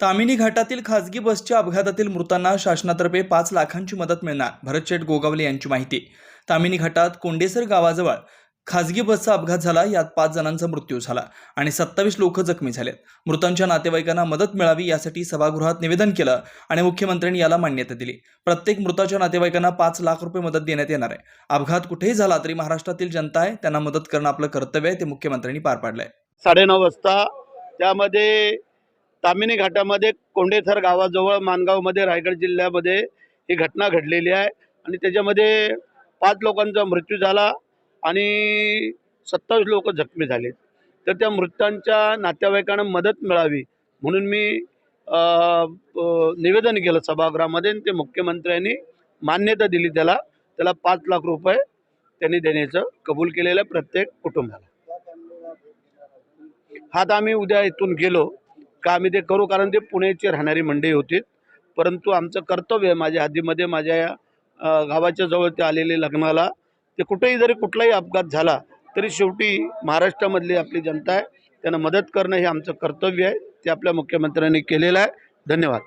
तामिनी घाटातील खासगी बसच्या अपघातातील मृतांना शासनातर्फे पाच लाखांची मदत मिळणार. भरतशेठ गोगावले यांची माहिती. तामिनी घाटात कोंडेसर गावाजवळ खासगी बसचा अपघात झाला. यात पाच जणांचा मृत्यू झाला आणि सत्तावीस लोक जखमी झालेत. मृतांच्या नातेवाईकांना मदत मिळावी यासाठी सभागृहात निवेदन केलं आणि मुख्यमंत्र्यांनी याला मान्यता दिली. प्रत्येक मृताच्या नातेवाईकांना पाच लाख रुपये मदत देण्यात येणार आहे. अपघात कुठेही झाला तरी महाराष्ट्रातील जनता आहे. त्यांना मदत करणं आपलं कर्तव्य आहे ते मुख्यमंत्र्यांनी पार पाडलंय. साडेनऊ वाजता त्यामध्ये तामिनी घाटामध्ये कोंडेथर गावाजवळ मानगावमध्ये रायगड जिल्ह्यामध्ये ही घटना घडलेली आहे. आणि त्याच्यामध्ये पाच लोकांचा मृत्यू झाला आणि सत्तावीस लोक जखमी झाले. तर त्या मृतांच्या नातेवाईकांना मदत मिळावी म्हणून मी निवेदन केलं सभागृहामध्ये आणि ते मुख्यमंत्र्यांनी मान्यता दिली त्याला. त्याला पाच लाख रुपये त्यांनी देण्याचं कबूल केलेलं आहे प्रत्येक कुटुंबाला. हा आता आम्ही उद्या इथून गेलो. का आम्ही ते करू? कारण ते पुण्याची राहणारी मंडळी होती. परंतु आमचं कर्तव्य आहे माझ्या हद्दीमध्ये माझ्या या गावाच्या जवळ ते आलेले लग्नाला ते कुठेही जरी कुठलाही अपघात झाला तरी शेवटी महाराष्ट्रामधली आपली जनता आहे. त्यांना मदत करणं हे आमचं कर्तव्य आहे. ते आपल्या मुख्यमंत्र्यांनी केलेलं आहे. धन्यवाद.